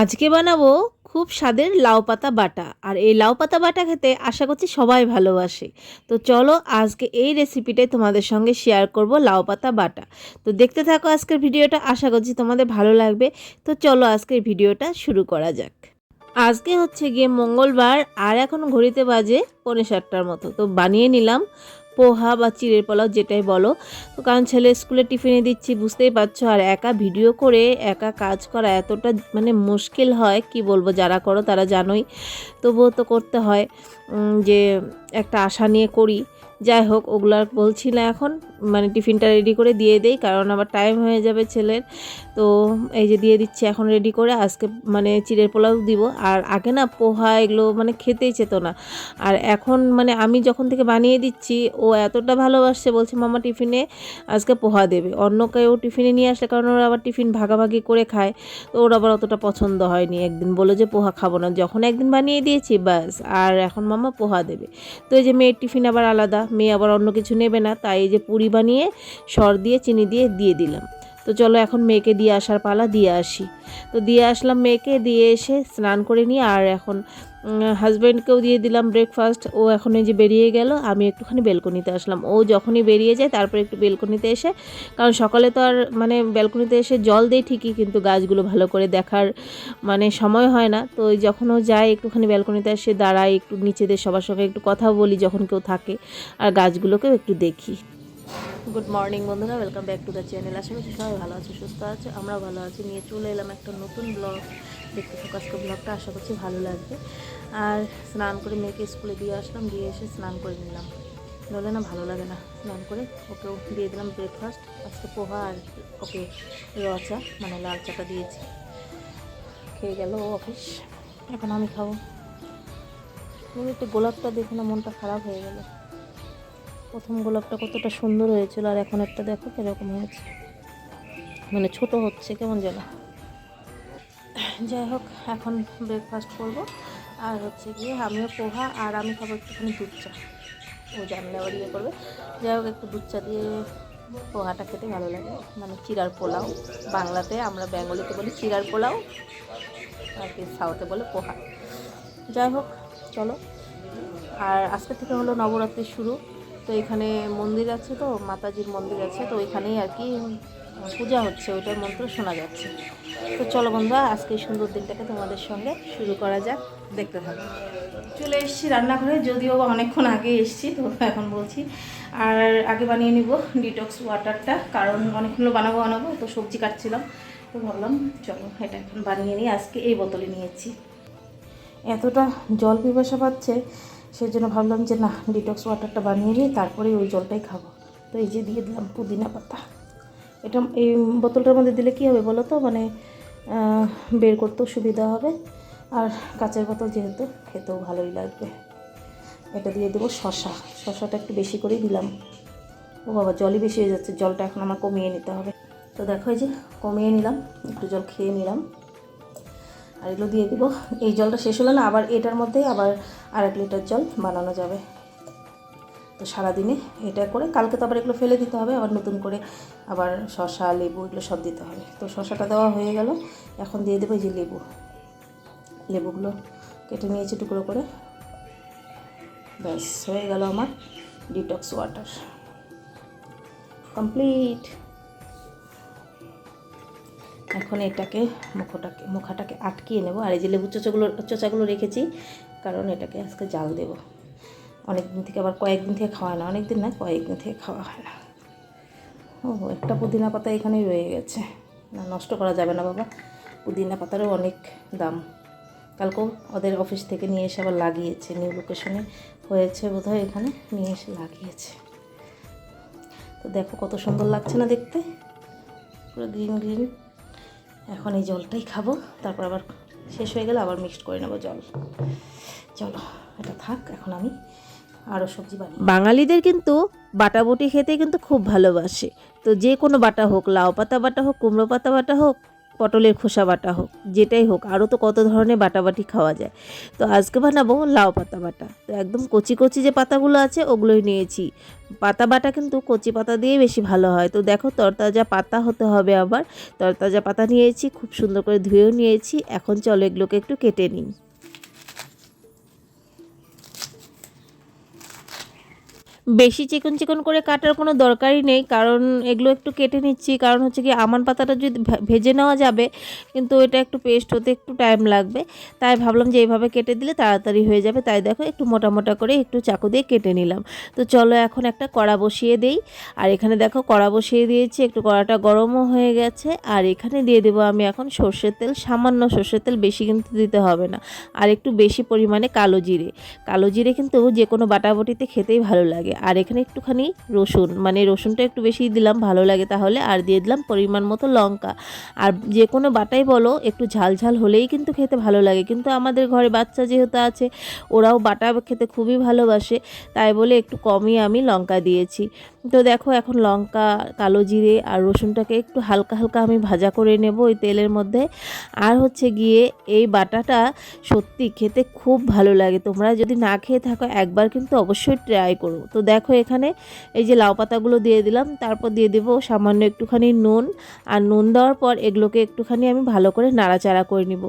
আজকে বানাবো খুব স্বাদের লাউ পাতা বাটা। আর এই লাউ পাতা বাটা খেতে আশা করছি সবাই ভালোবাসে। তো চলো আজকে এই রেসিপিটাই তোমাদের সঙ্গে শেয়ার করব লাউ পাতা বাটা। তো দেখতে থাকো আজকের ভিডিওটা, আশা করছি তোমাদের ভালো লাগবে। তো চলো আজকের ভিডিওটা শুরু করা যাক। আজকে হচ্ছে গিয়ে মঙ্গলবার, আর এখন ঘড়িতে বাজে পনেরো সাতটার মতো। তো বানিয়ে নিলাম পোহা বা চিড়ের পোলাও যেটাই বলো। তো কারণ ছেলে স্কুলে টিফিনে দিচ্ছি, বুঝতেই পারছ। আর একা ভিডিও করে একা কাজ করা এতটা মানে মুশকিল হয়, কি বলব, যারা করো তারা জানোই। তবুও তো করতে হয় যে একটা আশা নিয়ে করি। যাই হোক, ওগুলো আর বলছি না এখন। মানে টিফিনটা রেডি করে দিয়ে দেই, কারণ আবার টাইম হয়ে যাবে ছেলের। তো এই যে দিয়ে দিচ্ছি এখন রেডি করে, আজকে মানে চিড়ের পোলাও দিব। আর আগে না পোহা এগুলো মানে খেতেই চেত না। আর এখন মানে আমি যখন থেকে বানিয়ে দিচ্ছি, ও এতটা ভালোবাসছে, বলছে, মামা, টিফিনে আজকে পোহা দেবে। অন্য কেউ টিফিনে নিয়ে আসলে, কারণ ওরা আবার টিফিন ভাগাভাগি করে খায়। তো ওর আবার অতটা পছন্দ হয়নি। একদিন বলে যে, পোহা খাব না। যখন একদিন বানিয়ে দিয়েছি, ব্যাস। আর এখন মামা পোহা দেবে। তো এই যে মেয়ের টিফিন আবার আলাদা। মেয়ে আবার অন্য কিছু নেবে না। তাই এই যে পুরি বানিয়ে, সর দিয়ে, চিনি দিয়ে দিয়ে দিলাম। তো চলো এখন মেয়েকে দিয়ে আসার পালা, দিয়ে আসি। তো দিয়ে আসলাম মেয়েকে, দিয়ে এসে স্নান করে নিয়ে আর এখন হাজব্যান্ডকেও দিয়ে দিলাম ব্রেকফাস্ট ও এখন এই যে বেরিয়ে গেল, আমি একটুখানি বেলকনিতে আসলাম। ও যখনই বেরিয়ে যায়, তারপরে একটু বেলকনিতে এসে, কারণ সকালে তো আর মানে বেলকনিতে এসে জল দেয় ঠিকই, কিন্তু গাছগুলো ভালো করে দেখার মানে সময় হয় না। তো যখন ও যায়, একটুখানি বেলকনিতে এসে দাঁড়ায় একটু নিচেদের সবার সঙ্গে একটু কথা বলি, যখন কেউ থাকে, আর গাছগুলোকেও একটু দেখি। গুড মর্নিং বন্ধুরা। Welcome back to the channel আশা করছি সবাই ভালো আছে, সুস্থ আছে। আমরা ভালো আছি। নিয়ে চলে এলাম একটা নতুন ব্লগ দেখতে আজকে ব্লগটা আশা করছি ভালো লাগবে। আর স্নান করে মেয়েকে স্কুলে দিয়ে আসলাম। দিয়ে এসে স্নান করে নিলাম। নলে না, ভালো লাগে না স্নান করে। ওকেও দিয়ে দিলাম ব্রেকফাস্ট আজকে পোহা আর ওকে রচা মানে লাল চাটা দিয়েছি। খেয়ে গেল অফিস এখন আমি খাব। একটু গোলাপটা দেখে না মনটা খারাপ হয়ে গেল। প্রথম গোলাপটা কতটা সুন্দর হয়েছিল আর এখন একটা দেখো কীরকম হয়েছে। মানে ছোট হচ্ছে, কেমন যেন। যাই হোক, এখন ব্রেকফাস্ট করব। আর হচ্ছে গিয়ে আমিও পোহা আর আমি খাব একটুখানি দুধ চা। ও জানলে আবার ইয়ে করবে। যাই হোক, একটু দুধ চা দিয়ে পোহাটা খেতে ভালো লাগে। মানে চিরার পোলাও। বাংলাতে আমরা বেঙ্গলিতে বলি চিরার পোলাও, আর কি সাউথে বলে পোহা। যাই হোক, চলো। আর আজকে থেকে হলো নবরাত্রি শুরু। তো এখানে মন্দির আছে তো, মাতাজির মন্দির আছে, তো ওইখানেই আর কি পূজা হচ্ছে, ওইটার মন্ত্র শোনা যাচ্ছে। তো চলো বন্ধুরা, আজকে সুন্দর দিনটাকে তোমাদের সঙ্গে শুরু করা যাক, দেখতে থাকো। চলে এসেছি রান্নাঘরে, যদিও অনেকক্ষণ আগে এসেছি, তো এখন বলছি, আর আগে বানিয়ে নিব ডিটক্স ওয়াটারটা কারণ অনেকক্ষণ বানাবো বানাবো, তো সবজি কাটছিলাম, তো ভাবলাম চলো এটা এখন বানিয়ে নিই, আজকে এই বোতলে নিয়েছি। এতটা জল পিপাসা পাচ্ছে সেই জন্য ভাবলাম যে না ডিটক্স ওয়াটারটা বানিয়ে নিই তারপরে ওই জলটাই খাব। তো এই যে দিয়ে দিলাম পুদিনা পাতা। এটা এই বোতলটার মধ্যে দিলে কী হবে বলো তো? মানে বের করতেও সুবিধা হবে। আর কাঁচের বোতল যেহেতু, খেতেও ভালোই লাগবে। এটা দিয়ে দেবো শশা শশাটা একটু বেশি করেই দিলাম। ও বাবা, জলই বেশি হয়ে যাচ্ছে। জলটা এখন আমার কমিয়ে নিতে হবে। তো দেখো এই যে, কমিয়ে নিলাম। একটু জল খেয়ে নিলাম। আর এগুলো দিয়ে দিব। এই জলটা শেষ হলে না, আবার এটার মধ্যেই আবার আর এক লিটার জল বানানো যাবে। তো সারাদিনে এটা করে, কালকে তো আবার এগুলো ফেলে দিতে হবে, আবার নতুন করে আবার শশা লেবু এগুলো সব দিতে হবে। তো শশাটা দেওয়া হয়ে গেল, এখন দিয়ে দেবো এই যে লেবু। লেবুগুলো কেটে নিয়েছি টুকরো করে। ব্যাস, হয়ে গেল আমার ডিটক্স ওয়াটার কমপ্লিট এখন এটাকে মুখটাকে, মুখাটাকে আটকিয়ে নেব। আর এই যে লেবু চোচাগুলো চোচাগুলো রেখেছি, কারণ এটাকে আজকে জাল দেব। অনেক দিন থেকে আবার কয়েকদিন থেকে খাওয়া না অনেক দিন না, কয়েকদিন থেকে খাওয়া হয় না। ও, একটা পুদিনা পাতা এখানেই রয়ে গেছে। না, নষ্ট করা যাবে না বাবা। পুদিনা পাতারও অনেক দাম। কালকেও ওদের অফিস থেকে নিয়ে এসে আবার লাগিয়েছে, নিউ লোকেশনে হয়েছে বোধহয় এখানে, নিয়ে এসে লাগিয়েছে। তো দেখো কত সুন্দর লাগছে না দেখতে। পুরো গ্রিন গ্রিন। এখন এই জলটাই খাব। তারপর আবার শেষ হয়ে গেলে আবার মিক্সড করে নেব জল। চলো, এটা থাক, এখন আমি আরও সবজি বানিয়ে বাঙালিদের কিন্তু বাটা বুটি খেতে কিন্তু খুব ভালোবাসে। তো যে কোনো বাটা হোক, লাউ পাতা বাটা হোক, কুমড়ো পাতা বাটা হোক পটলের খোসা বাটা হোক, যেটাই হোক, আরও তো কত ধরনের বাটাবাটি খাওয়া যায়। তো আজকে বানাবো লাউ পাতা বাটা। তো একদম কচি কচি যে পাতাগুলো আছে, ওগুলোই নিয়েছি। পাতা বাটা কিন্তু কচি পাতা দিয়ে বেশি ভালো হয়। তো দেখো, তরতাজা পাতা হতে হবে আবার। তরতাজা পাতা নিয়েছি, খুব সুন্দর করে ধুয়েও নিয়েছি। এখন চলো এগুলোকে একটু কেটে নিই। বেশি চিকন চিকন করে কাটার কোনো দরকারই নেই, কারণ এগুলো একটু কেটে নিচ্ছি। কারণ হচ্ছে কি, আমান পাতাটা যদি ভেজে নেওয়া যাবে, কিন্তু এটা একটু পেস্ট হতে একটু টাইম লাগবে। তাই ভাবলাম যে এইভাবে কেটে দিলে তাড়াতাড়ি হয়ে যাবে। তাই দেখো, একটু মোটা মোটা করে একটু চাকু দিয়ে কেটে নিলাম। তো চলো এখন একটা কড়া বসিয়ে দেই। আর এখানে দেখো, কড়া বসিয়ে দিয়েছি। একটু কড়াটা গরমও হয়ে গেছে। আর এখানে দিয়ে দেবো আমি এখন সর্ষের তেল। সামান্য সর্ষের তেল বেশি কিন্তু দিতে হবে না। আর একটু বেশি পরিমাণে কালো জিরে। কালো জিরে কিন্তু যে কোনো বাটাবটিতে খেতেই ভালো লাগে। আর এখানে একটুখানি রসুন মানে রসুনটা একটু বেশি দিলাম, ভালো লাগে তাহলে, আর দিয়ে দিলাম পরিমাণ মতো লঙ্কা। আর যে কোনো বাটাই বলো, একটু ঝাল ঝাল হলেই কিন্তু খেতে ভালো লাগে। কিন্তু আমাদের ঘরে বাচ্চা যেহেতু আছে, ওরাও বাটা খেতে খুবই ভালোবাসে, তাই বলে একটু কমই আমি লঙ্কা দিয়েছি। তো দেখো এখন লঙ্কা, কালো জিরে আর রসুনটাকে একটু হালকা হালকা আমি ভাজা করে নেব ওই তেলের মধ্যে। আর হচ্ছে গিয়ে এই বাটাটা সত্যি খেতে খুব ভালো লাগে। তোমরা যদি না খেয়ে থাকো, একবার কিন্তু অবশ্যই ট্রাই করো। তো দেখো এখানে এই যে লাউ পাতাগুলো দিয়ে দিলাম, তারপর দিয়ে দেবো সামান্য একটুখানি নুন। আর নুন দেওয়ার পর এগুলোকে একটুখানি আমি ভালো করে নাড়াচাড়া করে নিব।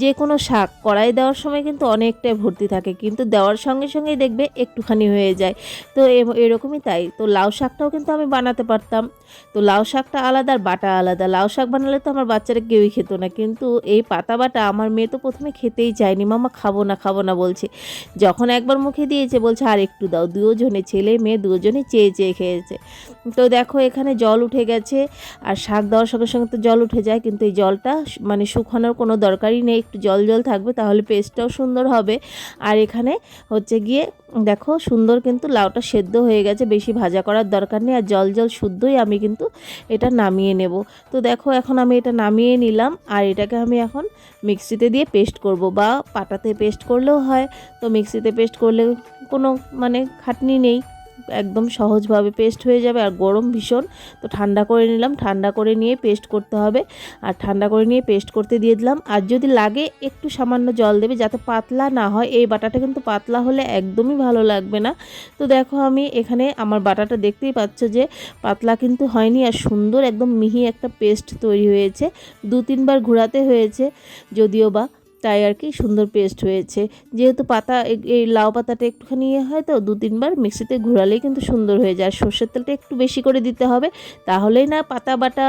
যে কোনো শাক, কড়াই দেওয়ার সময় কিন্তু অনেকটাই ভর্তি থাকে, কিন্তু দেওয়ার সঙ্গে সঙ্গেই দেখবে একটুখানি হয়ে যায়। তো এরকমই তাই। তো লাউ শাকটাও কিন্তু আমি বানাতে পারতাম। তো লাউ শাকটা আলাদা আর বাটা আলাদা। লাউ শাক বানালে তো আমার বাচ্চারা কেউই খেত না। কিন্তু এই পাতা বাটা আমার মেয়ে তো প্রথমে খেতেই চায়নি। মামা খাব না খাব না বলছে। যখন একবার মুখে দিয়েছে, বলছে, আর একটু দাও। দুজনে, ছেলে, মেয়ে দুজনে চেয়ে চেয়ে খেয়েছে। তো দেখো, এখানে জল উঠে গেছে। আর শাক দেওয়ার সঙ্গে সঙ্গে তো জল উঠে যায়। কিন্তু এই জলটা মানে শুকানোর কোনো দরকারই নেই। একটু জল জল থাকবে, তাহলে পেস্টটাও সুন্দর হবে। আর এখানে হচ্ছে গিয়ে, দেখো, সুন্দর কিন্তু লাউটা সেদ্ধ হয়ে গেছে। বেশি ভাজা করার দরকার নেই আর জল জল শুদ্ধই আমি কিন্তু এটা নামিয়ে নেব। তো দেখো এখন আমি এটা নামিয়ে নিলাম আর এটাকে আমি এখন মিক্সিতে দিয়ে পেস্ট করব বা পাটাতে পেস্ট করলেও হয়। তো মিক্সিতে পেস্ট করলে কোনো মানে খাটনি নেই। একদম সহজভাবে পেস্ট হয়ে যাবে আর গরম ভীষণ। তো ঠান্ডা করে নিলাম, ঠান্ডা করে নিয়ে পেস্ট করতে হবে। আর ঠান্ডা করে নিয়ে পেস্ট করতে দিয়ে দিলাম। আর যদি লাগে, একটু সামান্য জল দেবে যাতে পাতলা না হয়। এই বাটাটা কিন্তু পাতলা হলে একদমই ভালো লাগবে না। তো দেখো আমি এখানে আমার বাটাটা দেখতেই পাচ্ছ যে পাতলা কিন্তু হয়নি আর সুন্দর একদম মিহি একটা পেস্ট তৈরি হয়েছে। দু তিনবার ঘোরাতে হয়েছে, যদিও বা। তাই আর কি সুন্দর পেস্ট হয়েছে। যেহেতু পাতা এই লাউ পাতাটা একটুখানি ইয়ে হয় তো, দু তিনবার মিক্সিতে ঘোরালেই কিন্তু সুন্দর হয়ে যায়। আর সর্ষের তেলটা একটু বেশি করে দিতে হবে, তাহলেই না পাতা বাটা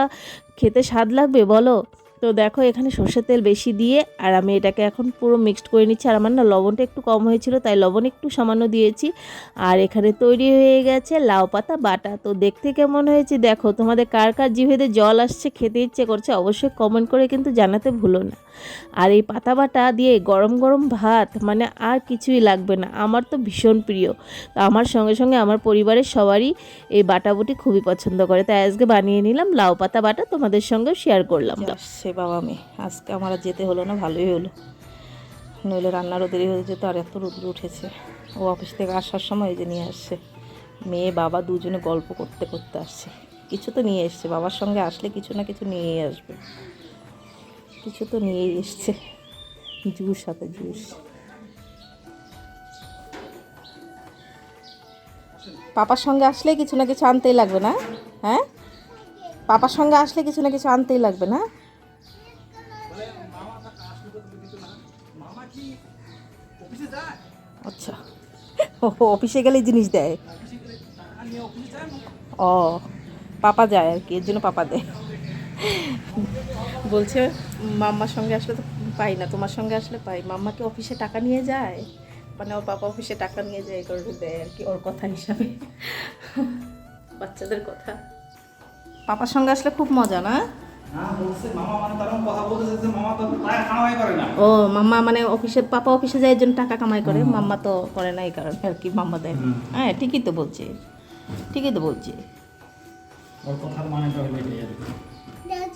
খেতে স্বাদ লাগবে, বলো? তো দেখো এখানে সর্ষের তেল বেশি দিয়ে, আর আমি এটাকে এখন পুরো মিক্সড করে নিচ্ছি। আর আমার না লবণটা একটু কম হয়েছিল, তাই লবণ একটু সামান্য দিয়েছি। আর এখানে তৈরি হয়ে গেছে লাউ পাতা বাটা। তো দেখতে কেমন হয়েছে দেখো, তোমাদের কার কার জিভেতে জল আসছে, খেতে ইচ্ছে করছে অবশ্যই কমেন্ট করে কিন্তু জানাতে ভুলো না। আর এই পাতা বাটা দিয়ে গরম গরম ভাত মানে আর কিছুই লাগবে না। আমার তো ভীষণ প্রিয়। তো আমার সঙ্গে সঙ্গে আমার পরিবারের সবারই এই বাটাবুটি খুবই পছন্দ করে। তাই আজকে বানিয়ে নিলাম লাউ পাতা বাটা, তোমাদের সঙ্গেও শেয়ার করলাম। বাবা মেয়ে আজকে আমার যেতে হলো না, ভালোই হলো। নইলে রান্নারও দেরি হয়ে যেত, আর এত রোদ্র উঠেছে। ও অফিস থেকে আসার সময় যে নিয়ে আসছে। মেয়ে, বাবা দুজনে গল্প করতে করতে আসছে। কিছু তো নিয়ে এসছে, বাবার সঙ্গে আসলে কিছু না কিছু নিয়েই আসবে। কিছু তো নিয়েই এসছে। জুস সাথে জুস। পাপার সঙ্গে আসলে কিছু না কিছু আনতেই লাগবে না? হ্যাঁ? পাপার সঙ্গে আসলে কিছু না কিছু আনতেই লাগবে না? আচ্ছা। ও অফিসে গেলে জিনিস দেয়? ও, পাপা যায় আর কি, এর জন্য পাপা দেয়। বলছে, মাম্মার সঙ্গে আসলে তো পাই না, তোমার সঙ্গে আসলে পাই। মাম্মা কি অফিসে টাকা নিয়ে যায়? মানে ওর পাপা অফিসে টাকা নিয়ে যায় কারণে দেয় আর কি, ওর কথা হিসাবে। বাচ্চাদের কথা। পাপার সঙ্গে আসলে খুব মজা, না? হ্যাঁ মানে তার কথা বলতেছে যে মামা তো প্রায় কামাই করে না। ও মাম্মা মানে অফিসে পাপা অফিসে যায় জন্য টাকা কামাই করে মাম্মা তো করে না এই কারণে আর কি মাম্মা দেয় হ্যাঁ ঠিকই তো বলছি ঠিকই তো বলছি। ওর কথার মানেটা হলো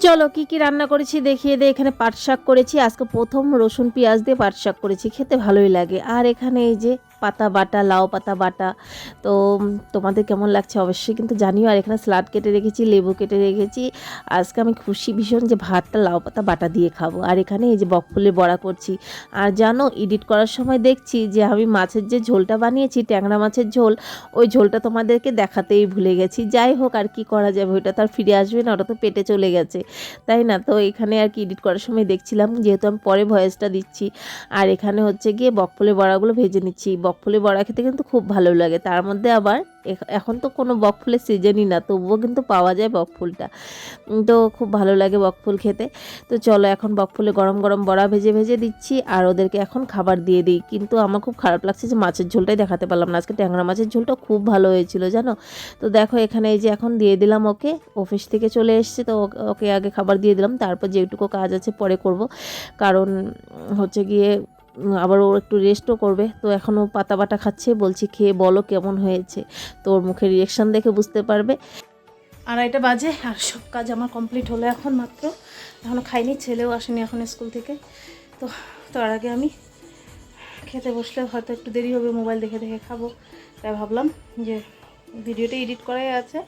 চলো কি কি রান্না করেছি দেখিয়ে দে, এখানে পাট শাক করেছি, আজকে প্রথম রসুন পেঁয়াজ দিয়ে পাট শাক করেছি, খেতে ভালোই লাগে। আর এখানে এই যে পাতা বাটা, লাউ পাতা বাটা, তো তোমাদের কেমন লাগছে অবশ্যই কিন্তু জানিও। আর এখানে স্লাড কেটে রেখেছি, লেবু কেটে রেখেছি, আজকে আমি খুশি ভীষণ যে ভাতটা, লাউ পাতা বাটা দিয়ে খাব। আর এখানে এই যে বকফুলের বড়া করছি। আর জানো, এডিট করার সময় দেখছি যে আমি মাছের যে ঝোলটা বানিয়েছি, ট্যাংরা মাছের ঝোল, ওই ঝোলটা তোমাদেরকে দেখাতেই ভুলে গেছি। যাই হোক, আর কি করা যাবে, ওইটা তো আর ফিরে আসবে না, ওটা তো পেটে চলে গেছে। তাই না? তো এখানে আর কি এডিট করার সময় দেখছিলাম, যেহেতু আমি পরে ভয়েসটা দিচ্ছি। আর এখানে হচ্ছে গিয়ে বকফলের বড়াগুলো ভেজে নিচ্ছি। বকফলের বড়া খেতে কিন্তু খুব ভালো লাগে। তার মধ্যে আবার এখন তো কোনো বকফুলের সিজনই না, তবুও কিন্তু পাওয়া যায় বকফুলটা তো খুব ভালো লাগে বকফুল খেতে। তো চলো এখন বকফুলে গরম গরম বড়া ভেজে ভেজে দিচ্ছি, আর ওদেরকে এখন খাবার দিয়ে দিই। কিন্তু আমার খুব খারাপ লাগছে যে মাছের ঝোলটাই দেখাতে পারলাম না। আজকে ট্যাংরা মাছের ঝোলটা খুব ভালো হয়েছিল, জানো? তো দেখো এখানে এই যে এখন দিয়ে দিলাম ওকে অফিস থেকে চলে এসছে, তো ওকে- আগে খাবার দিয়ে দিলাম। তারপর যেটুকু কাজ আছে পরে করব। কারণ হচ্ছে গিয়ে আবার ও একটু রেস্টও করবে। তো এখনও পাতা বাটা খাচ্ছে, বলছি, খেয়ে বলো কেমন হয়েছে? তো ওর মুখের রিয়েকশান দেখে বুঝতে পারবে। আড়াইটা বাজে, আর সব কাজ আমার কমপ্লিট হলো এখন মাত্র। এখনও খাইনি, ছেলেও আসেনি এখন স্কুল থেকে। তো তার আগে আমি খেতে বসলে হয়তো একটু দেরি হবে, মোবাইল দেখে দেখে খাব। তাই ভাবলাম যে ভিডিওটা এডিট করাই আছে।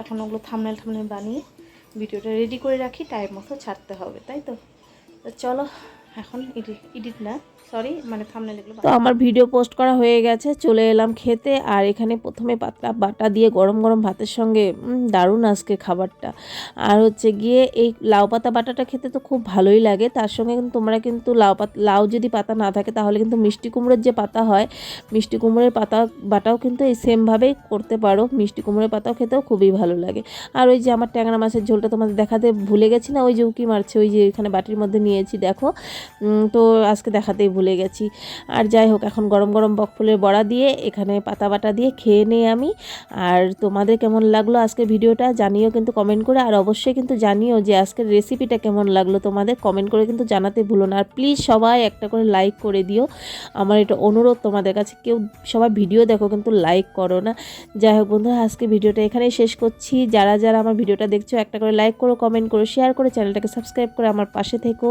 এখন ওগুলো থামনেল থামনেল বানিয়ে ভিডিওটা রেডি করে রাখি টাইম মতো ছাড়তে হবে, তাই তো? তো চলো এখন এডিট না। সরি মানে থামনেল এগুলো তো আমার ভিডিও পোস্ট করা হয়ে গেছে, চলে এলাম খেতে, আর এখানে প্রথমে পাতলা বাটা দিয়ে গরম গরম ভাতের সঙ্গে দারুণ আজকে খাবারটা। আর হচ্ছে গিয়ে এই লাউ পাতা বাটাটা খেতে তো খুব ভালোই লাগে, তার সঙ্গে কিন্তু তোমরা কিন্তু লাউ পাতা, লাউ যদি পাতা না থাকে, তাহলে কিন্তু মিষ্টি কুমড়োর যে পাতা হয়, মিষ্টি কুমড়োর পাতা, বাটাও কিন্তু এই সেমভাবেই করতে পারো। মিষ্টি কুমড়োর পাতাও খেতেও খুবই ভালো লাগে। আর ওই যে আমার ট্যাংরা মাছের ঝোলটা তোমাদের দেখাতে ভুলে গেছি না, ওই যে উকি মারছে, ওই যে এখানে বাটির মধ্যে নিয়েছি, দেখো। তো আজকে দেখাতেই ভুলে গেছি। আর যাই হোক, এখন গরম গরম বকফুলের বড়া দিয়ে, এখানে পাতা বাটা দিয়ে খেয়ে নেই আমি। আর তোমাদের কেমন লাগল আজকে ভিডিওটা জানিও কিন্তু কমেন্ট করে। আর অবশ্যই কিন্তু জানিও যে আজকের রেসিপিটা কেমন লাগল তোমাদের। কমেন্ট করে কিন্তু জানাতে ভুলো না। আর প্লিজ সবাই একটা করে লাইক করে দিও। আমার এটা অনুরোধ তোমাদের কাছে। কেউ সবাই ভিডিও দেখো কিন্তু লাইক করো না। যাই হোক বন্ধুরা আজকে ভিডিওটা এখানেই শেষ করছি। যারা যারা আমার ভিডিওটা দেখছ, একটা করে লাইক করো কমেন্ট করো শেয়ার করে চ্যানেলটাকে সাবস্ক্রাইব করে, আমার পাশে থেকো।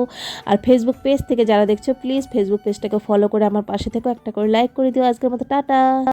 আর ফেসবুক পেজ থেকে যারা দেখছ প্লিজ ফেসবুক পেজটাকে ফলো করে আমার পাশে থেকেও একটা করে লাইক করে দিও। আজকের মতো টাটা।